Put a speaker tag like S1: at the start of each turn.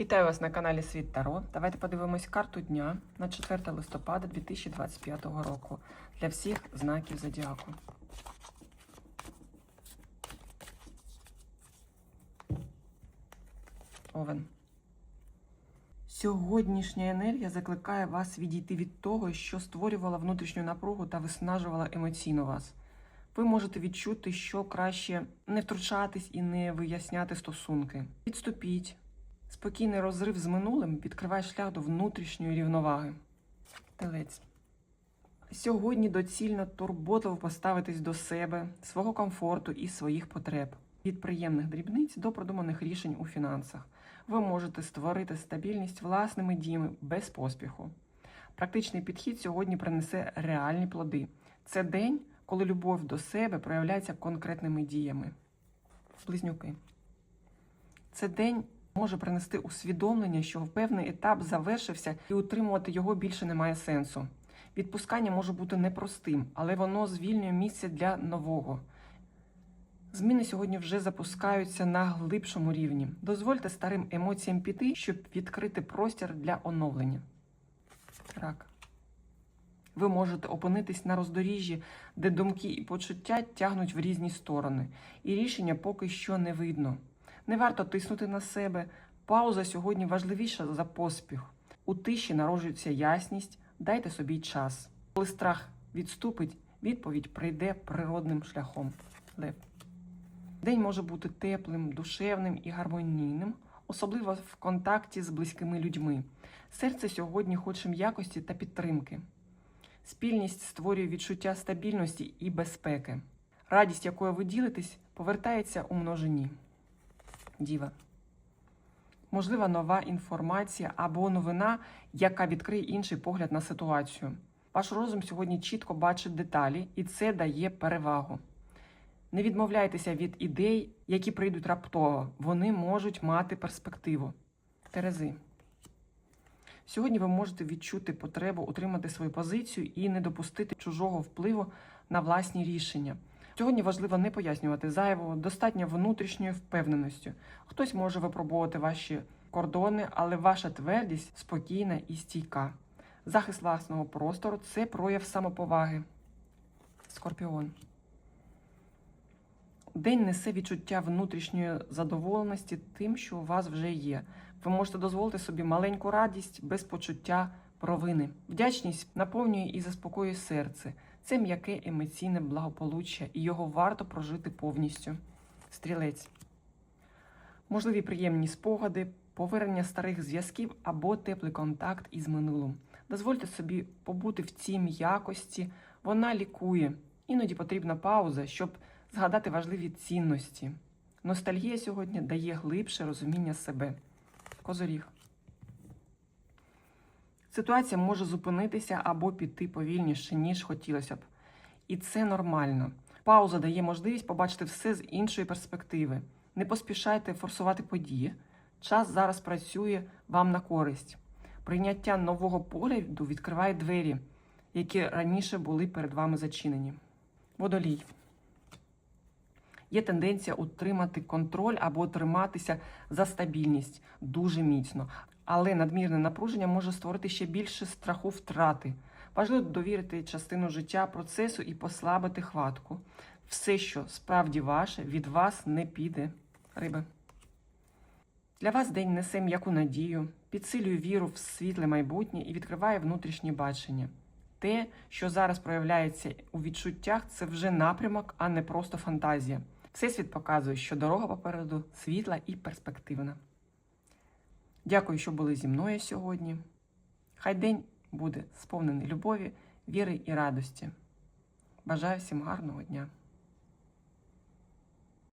S1: Вітаю вас на каналі Світ Таро. Давайте подивимось карту дня на 4 листопада 2025 року для всіх знаків зодіаку. Овен. Сьогоднішня енергія закликає вас відійти від того, що створювала внутрішню напругу та виснажувала емоційно вас. Ви можете відчути, що краще не втручатись і не виясняти стосунки. Відступіть. Спокійний розрив з минулим відкриває шлях до внутрішньої рівноваги. Телець. Сьогодні доцільно турботливо поставитись до себе, свого комфорту і своїх потреб. Від приємних дрібниць до продуманих рішень у фінансах. Ви можете створити стабільність власними діями без поспіху. Практичний підхід сьогодні принесе реальні плоди. Це день, коли любов до себе проявляється конкретними діями. Близнюки. Це день може принести усвідомлення, що певний етап завершився і утримувати його більше немає сенсу. Відпускання може бути непростим, але воно звільнює місце для нового. Зміни сьогодні вже запускаються на глибшому рівні. Дозвольте старим емоціям піти, щоб відкрити простір для оновлення. Рак. Ви можете опинитись на роздоріжжі, де думки і почуття тягнуть в різні сторони, і рішення поки що не видно. Не варто тиснути на себе. Пауза сьогодні важливіша за поспіх. У тиші народжується ясність, дайте собі час. Коли страх відступить, відповідь прийде природним шляхом. Лев. День може бути теплим, душевним і гармонійним, особливо в контакті з близькими людьми. Серце сьогодні хоче м'якості та підтримки. Спільність створює відчуття стабільності і безпеки. Радість, якою ви ділитесь, повертається у множині. Діва. Можлива нова інформація або новина, яка відкриє інший погляд на ситуацію. Ваш розум сьогодні чітко бачить деталі, і це дає перевагу. Не відмовляйтеся від ідей, які прийдуть раптово. Вони можуть мати перспективу. Терези. Сьогодні ви можете відчути потребу утримати свою позицію і не допустити чужого впливу на власні рішення. Сьогодні важливо не пояснювати зайвого, достатньо внутрішньою впевненістю. Хтось може випробовувати ваші кордони, але ваша твердість спокійна і стійка. Захист власного простору це прояв самоповаги. Скорпіон. День несе відчуття внутрішньої задоволеності тим, що у вас вже є. Ви можете дозволити собі маленьку радість без почуття провини. Вдячність наповнює і заспокоює серце. Це м'яке емоційне благополуччя, і його варто прожити повністю. Стрілець. Можливі приємні спогади, повернення старих зв'язків або теплий контакт із минулим. Дозвольте собі побути в цій м'якості, вона лікує. Іноді потрібна пауза, щоб згадати важливі цінності. Ностальгія сьогодні дає глибше розуміння себе. Козоріг. Ситуація може зупинитися або піти повільніше, ніж хотілося б. І це нормально. Пауза дає можливість побачити все з іншої перспективи. Не поспішайте форсувати події. Час зараз працює вам на користь. Прийняття нового погляду відкриває двері, які раніше були перед вами зачинені. Водолій. Є тенденція утримати контроль або триматися за стабільність дуже міцно. Але надмірне напруження може створити ще більше страху втрати. Важливо довірити частину життя процесу і послабити хватку. Все, що справді ваше, від вас не піде. Риби. Для вас день несе м'яку надію, підсилює віру в світле майбутнє і відкриває внутрішнє бачення. Те, що зараз проявляється у відчуттях, це вже напрямок, а не просто фантазія. Всесвіт показує, що дорога попереду світла і перспективна. Дякую, що були зі мною сьогодні. Хай день буде сповнений любові, віри і радості. Бажаю всім гарного дня!